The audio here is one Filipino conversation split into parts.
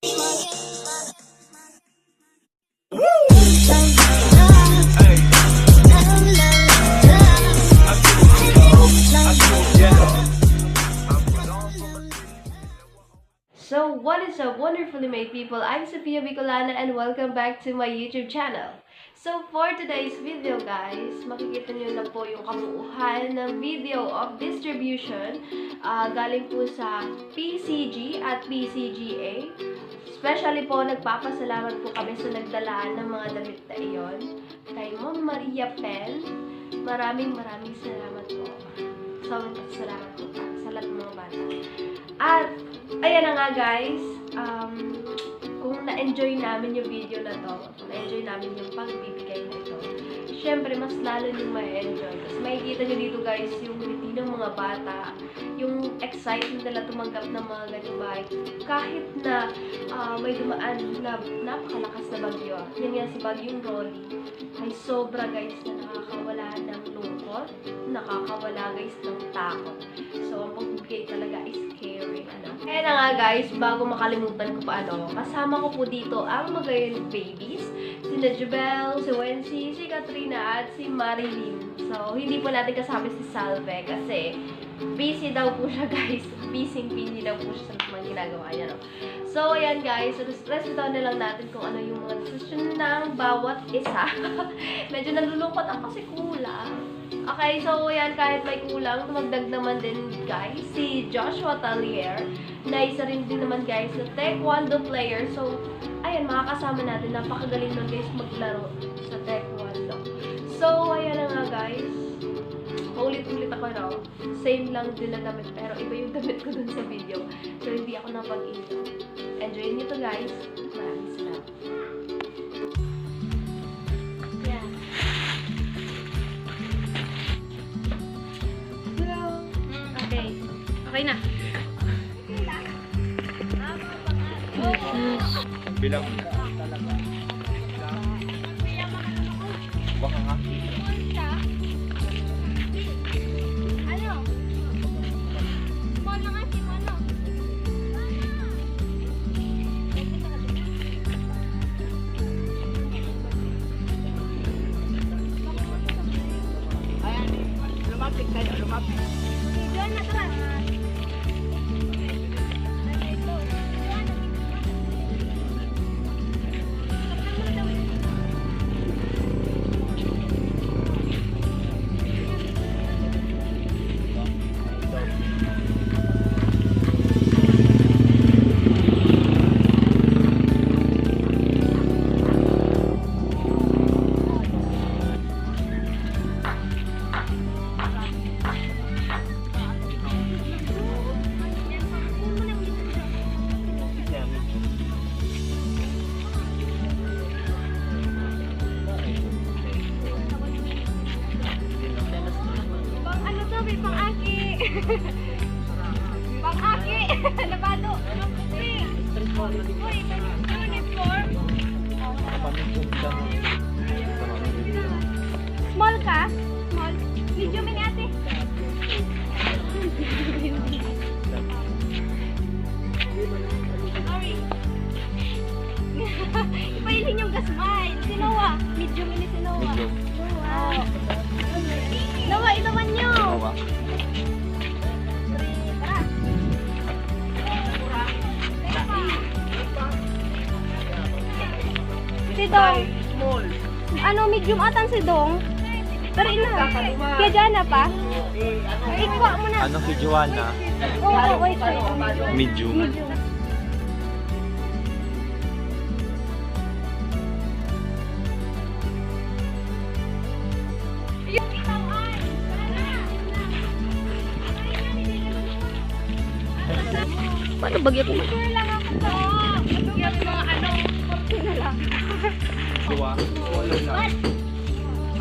So, what is up, wonderfully made people? I'm Sophia Bicolana and welcome back to my YouTube channel. So, for today's video, guys, makikita nyo na po yung kabuuhan ng video of distribution ah, galing po sa PCG at PCGA. Especially po, nagpapasalamat po kami sa nagdalaan ng mga damit na iyon. Kay Ma'am Maria Pen, maraming maraming salamat po. Sobrang salamat po sa lahat ng mga bata. At, ayan na nga guys, um, na-enjoy namin yung video na to, na-enjoy namin yung pagbibigay na ito, syempre, mas lalo yung ma-enjoy. Kasi makikita nyo dito guys, yung ngiti ng mga bata, yung excitement nila tumanggap ng mga ganyung bahay. Kahit na ah, may dumaan na napakalakas na bagyo, yan nga si Bagyong Rolly, ay sobra guys na nakakawala ng lungkot, nakakawala guys ng takot. So, ang pagbibigay talaga is? Kaya na nga guys, bago makalimutan ko pa ano, kasama ko po dito ang Magayon Babies, si Najubel, si Wency, si Katrina, at si Marilyn. So, hindi po natin kasama si Salve kasi busy daw po siya guys. Busy busy daw po siya sa mga ginagawa niya. No? So, ayan guys, so, respetuhan na lang natin kung ano yung mga decision ng bawat isa. Medyo nalulungkot ako kasi kulang. Okay, so ayan, kahit may kulang, tumagdag naman din guys si Joshua Talier, na isa rin din naman guys na taekwondo player. So, ayan, makakasama natin. Napakagaling nun guys maglaro sa taekwondo. So, ayan na nga guys. Paulit-ulit ako no. Same lang din na damit, pero iba yung damit ko dun sa video. So, hindi ako napag-intro. Enjoy nyo to guys. Maraming salamat. Okay. Okay na. Bilang. Small ka? Small? Medium ini ate. Sorry. Ipailin yung gasmile. Si Noah. Medium ini si Noah. Medium. Wow. Noah, ilawan nyo. Bawa. Si Dong. Small. Ano, medium atan si Dong? Pero ina, kaya dyan na pa? Ikwa mo na. Ano si Joanna? Oo, oh, wait, wait. Medium. Medium. Paano bagay ko?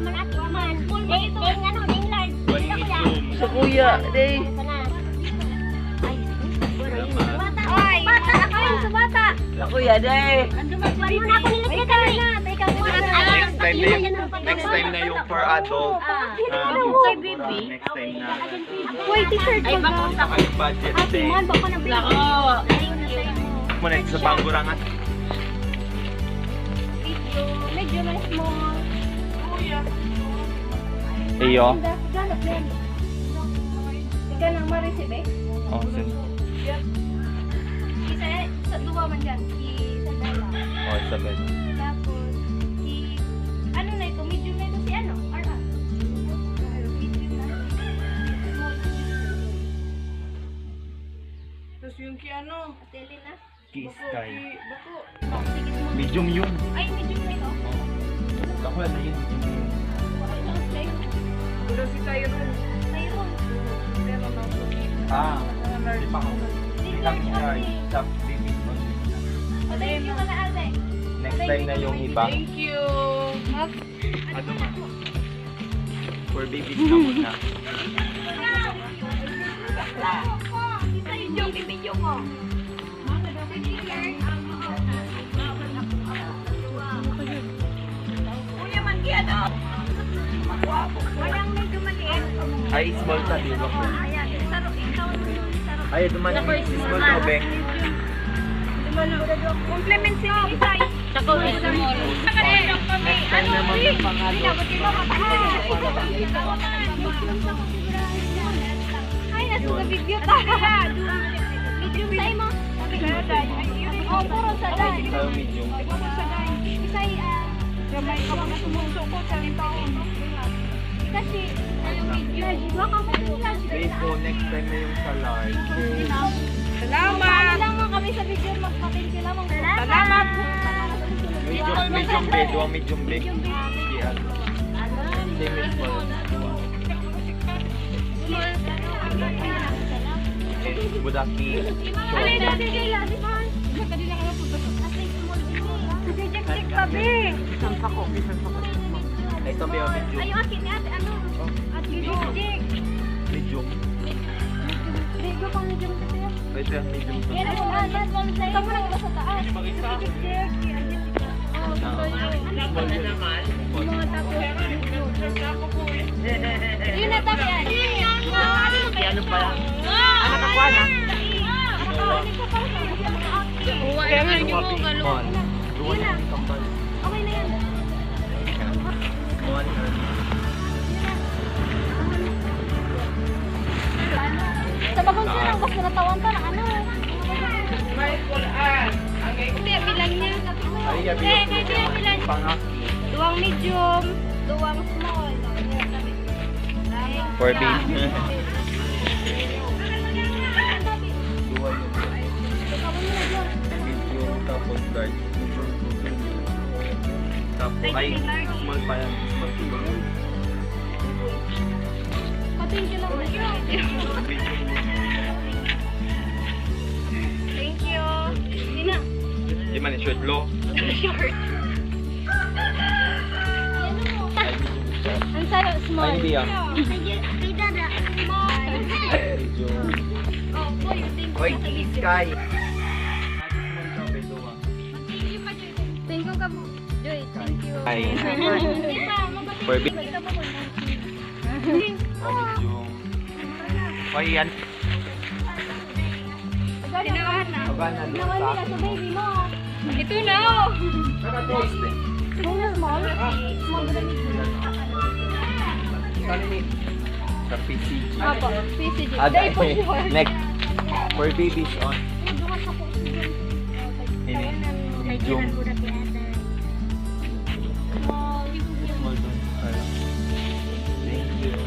man ato, man. Full ba ito yung ano, yung large? Dito ko. Sa kuya, day. Bata, ay, sa bata. Sa kuya, day. Ako nilipit. Next time na yung for adult. Kay baby. Next time na. Uy, t-shirt ko. Ay, bakunta ko. Ay, budget. Ay, man, bako na black. Muna sa pangurangan. Medyo, medyo mas mo. Iyo. Ganap din. Ika nang ma-receive eh. Oh, sin. Isa, sa duwa man dyan. Isa dala. Oh, Isabel. Tapos, i... Ano na ito? Medium na ito si ano? RR. Medium na. Tapos yung kay ano? Ateli na. Kiss Sky. Bako. Medium yun. Ay, medium na ito. Ako na yun. Pero si Tyrone. Ayun. Pero na ako. Ah, hindi pa ako. Hindi kami charge. Stop baby. O, thank you ka na, ate. Next time na yung iba. Thank you. Ano man. For babies na muna. Yung bibidyo mo. Kuya man ano? Walang medyo maliit. Ay, small ka, di ba? Ayan, saro, ikaw saro. Ay, duman. Small ka, Beng. Compliment si Isay. Saka ulit sa mall. Next time naman yung pangalan. Ay, nasa sa video ta. Medium sa imo. Oh, puro sa. Ikaw medium. Isay, ah, Gamay ka mga sumuso ko sa taon. Kasi, ano, medium. Baka. Wait po, next time na yung sa large. Salamat. lang kami sa video, magpa-thank you lamang. Salamat. Medium, medium bed. Duwang medium bed. Yeah. Same as small. Budaki. Ano yung dati kay Lati Man? Kasi Jack-Jack sabi. Sampa ko. Ay, ito ba yung medium? Ay, yung akin ano? Jack-Jack. Medium. Digo pang medium kasi yun. Ay, yung medium. Yan na, last one sa'yo. Kamu lang sa taas. Kasi Jack-Jack. Oh, Ah, Small yun. mga tapos. Yun na tabi yan. Ano pa yan? Ano ka pa na? Kaya nga Duwa big small. Duwa na yung. Okay na yan. Duwa na Sa bagong silang bas natawan ka na ano. May kulaan. Hindi, bilang niya. Ay, yabi Hindi, yung hindi, hindi, bilang. pangaki. Duwang medium, duwang small. For baby. Medium tapos large. Tapos, ay. Small pa yan. Patingin ko lang. Thank you. Hindi na. Di man yung short low. Short. Ang sarap, small. Ay, dada, small. Medium. Oh, boy, thank you. Oy, Sky. Thank you ka po. Joy, thank you. Ay. Hindi Oy, yan. Tinawahan na. Aba na Tinawahan sa nila sa baby mo. Ito na. Post eh. Small na small? Small ba Sa PCG. Opo, PCG. Day po. Next. For babies on. Ini. Medium. Small.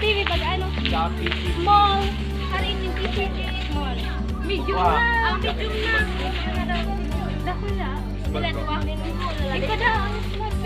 TV pag ano? Small. Medium na. Ah, medium na. Dako na. Sila tuwa. Ikaw daw. Small B.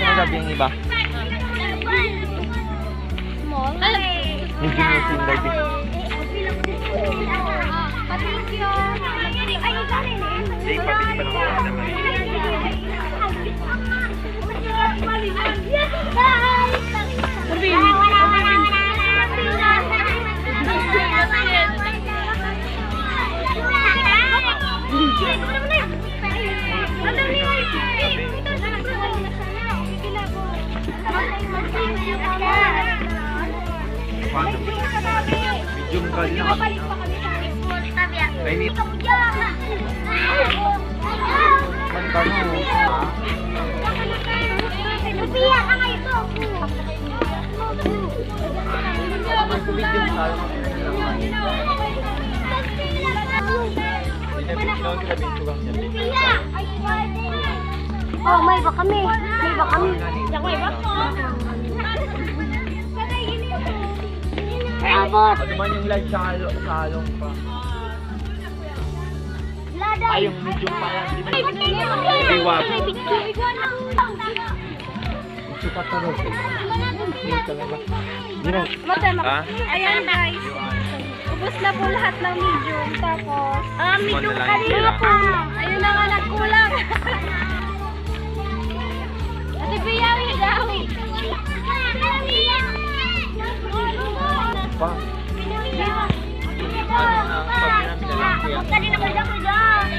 ano sabi yung iba? Medyo yung sinday din. Patricio. Ay, sorry. Hindi, pabili pa naman naman. Medium ka din kami. May meat. Man ka ha? May medium tayo. Hindi na Oh, may ba kami? May ba kami? May ba? Abot. Ano man yung light sa halo- sa halong pa. Ay, yung pa ba? Iwag. Sukat na rin. Di na. Matema. Ha? Ayan guys. Ubus na po lahat ng medium. Tapos, ah, medium kanina pa. Ayun na nga, nagkulang. Ate Biyawi, dawi. Pa.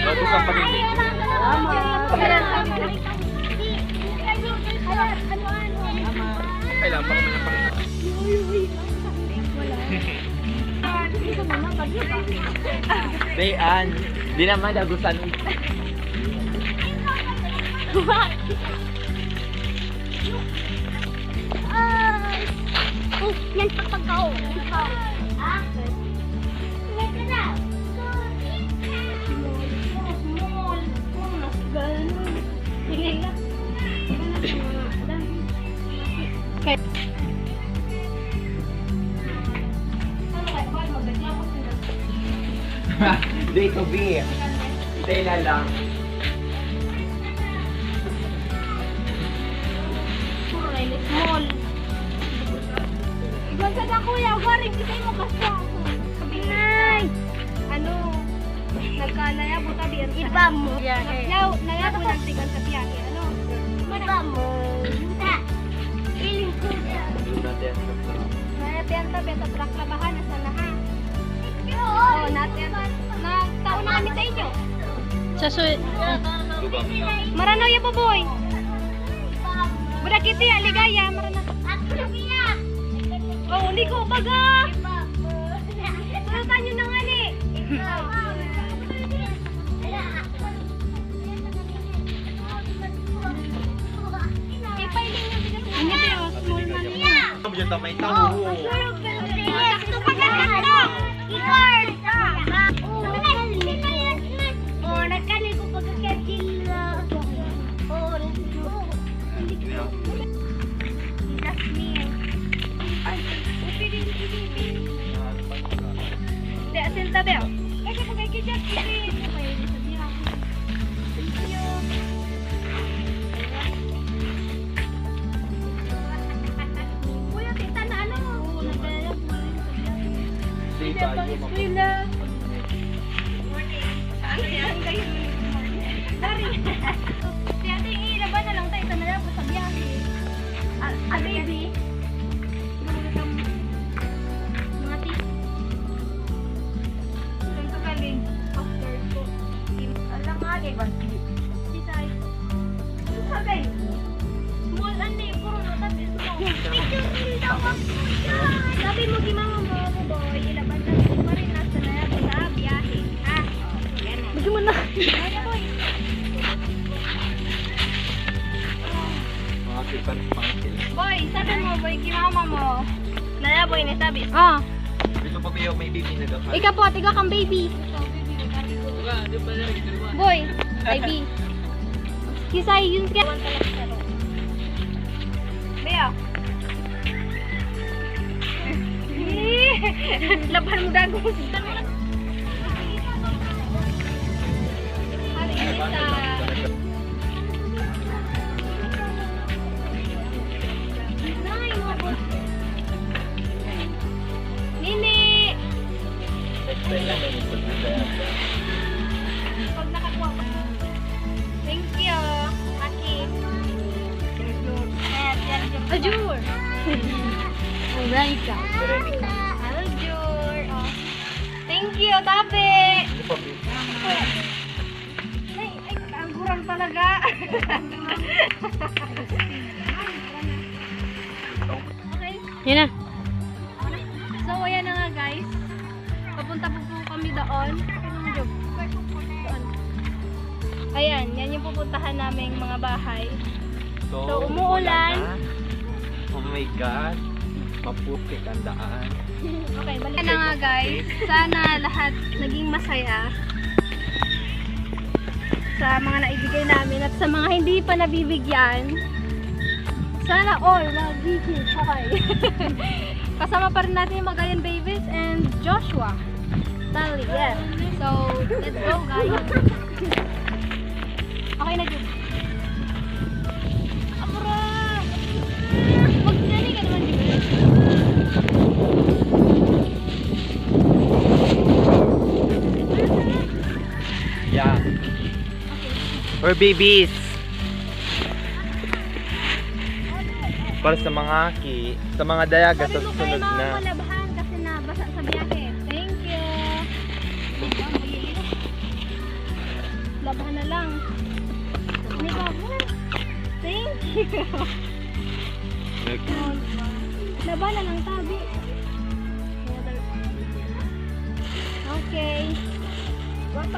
Bago sa pagiging. Kailangan pa naman yung pagiging. Dayan, di naman dagusan. Yan pagpagkao. Ha? Day to be. Day na lang. Beta truck trabahan na sana ha. Oo, natin. Nagtaon na kami sa inyo. Sa suy... Lubang. Marano ya po boy. Budak kiti aligaya marana. Oh, hindi ko baga. Tulutan nyo na nga ni. Niya. Ano dyan may tao? Oh, nagkanil Sabi mo gi mama mo mo boy, ilaban na ko pa rin nasa na ako sa biyahe. Ha? Bigyan mo na. Ay, boy. Boy, sabi mo boy gi mama mo. Naya boy ni sabi. Ah. Dito pa kayo may bibi na daw. Ikaw po, ikaw kang baby. Boy, baby. Kisay, yun siya. Laban mo dagos. Po kami doon. Ayan, yan yung pupuntahan naming mga bahay. So, umuulan. na. Oh my God. Maputik ang daan. Okay, balik na nga guys. Sana lahat naging masaya sa mga naibigay namin at sa mga hindi pa nabibigyan. Sana all mabigyan. Okay. Kasama pa rin natin yung Magayan Babies and Joshua. Tali, yes. So, let's go guys. Okay na, Jud. Amra! Wag nani ka naman, Jud. Yeah. We're babies. Para sa mga ki, sa mga dayaga Sabi sa mo kayo susunod mga na. malabahan kasi Na lang tabi. Okay. Wag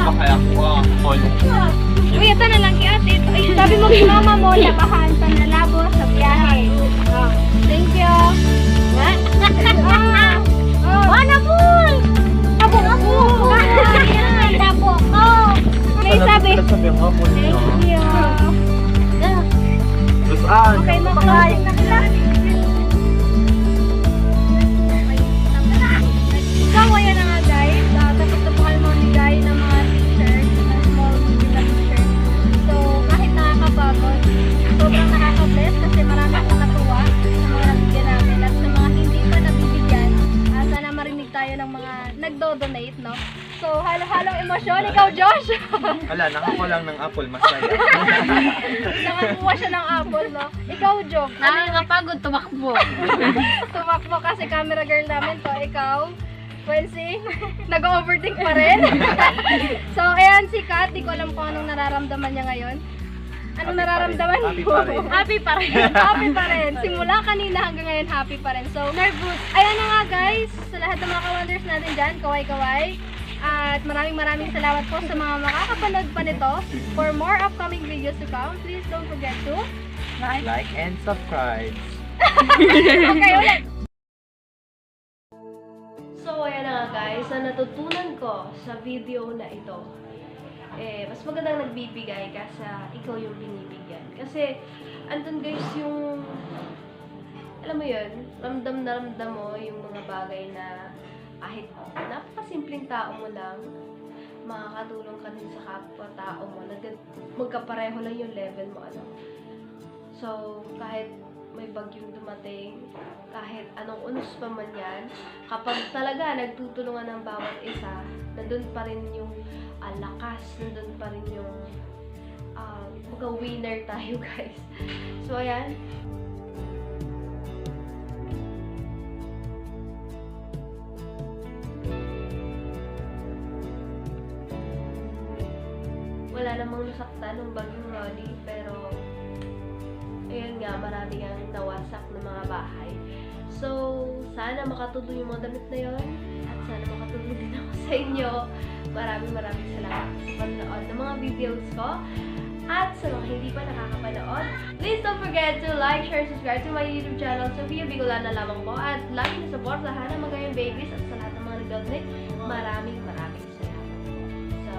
ko ah, call. Uy, ito na lang kay ate. Sabi mo kay mama mo, labahan sa nalabo sa biyahe. Oh, thank you. Ah, oh. Ano po? Abo ako. Ayan, abo ko. May sabi. Sabi ang hapon. Thank you. Ah, Okay, makawaling na sila. So, ayan na kasi marami akong natuwa sa mga nabigyan namin at sa mga hindi pa nabibigyan. ah, sana marinig tayo ng mga nagdo-donate, no? So, halo-halong emosyon. Ikaw, Josh! wala, nakakuha lang ng apple, masaya. Nakakuha siya ng apple, no? Ikaw, Joke. Nakakapagod tumakbo. Tumakbo kasi camera girl namin to. Ikaw, Wensi, nag-overthink pa rin. so, ayan si Kat. Di ko alam kung anong nararamdaman niya ngayon. Anong Happy nararamdaman mo? pa rin. happy pa rin. happy pa rin. Simula kanina hanggang ngayon, happy pa rin. So, nervous. Ayan na nga guys. Sa lahat ng mga ka-wonders natin dyan, kaway-kaway. At maraming maraming salamat po sa mga makakapanood pa nito. For more upcoming videos to come, please don't forget to like and subscribe. Okay, ulit. So, ayan na nga guys, na natutunan ko sa video na ito, eh, mas magandang nagbibigay kasa ikaw yung binibigyan. Kasi, andun guys yung, alam mo yun, ramdam na ramdam mo yung mga bagay na kahit napakasimpleng tao mo lang, makakatulong ka din sa kapwa-tao mo, na magkapareho lang yung level mo, ano. So, kahit may bagyong dumating, kahit anong unos pa man yan, kapag talaga nagtutulungan ng bawat isa, nandun pa rin yung ah, lakas, nandun pa rin yung uh, winner tayo guys. So ayan, wala namang nasaktan ng bagyong Ronnie, pero nga marami nga nawasak ng mga bahay. So, sana makatuloy yung mga damit na yon at sana makatuloy din ako sa inyo. Maraming maraming salamat sa panonood ng mga videos ko. At sa mga hindi pa nakakapanood, please don't forget to like, share, subscribe to my YouTube channel, Sofia Bigolan na lamang po. At lagi na support lahat ng mga babies at sa lahat ng mga nag-donate. Maraming maraming salamat. po. So,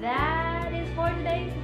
that is for today's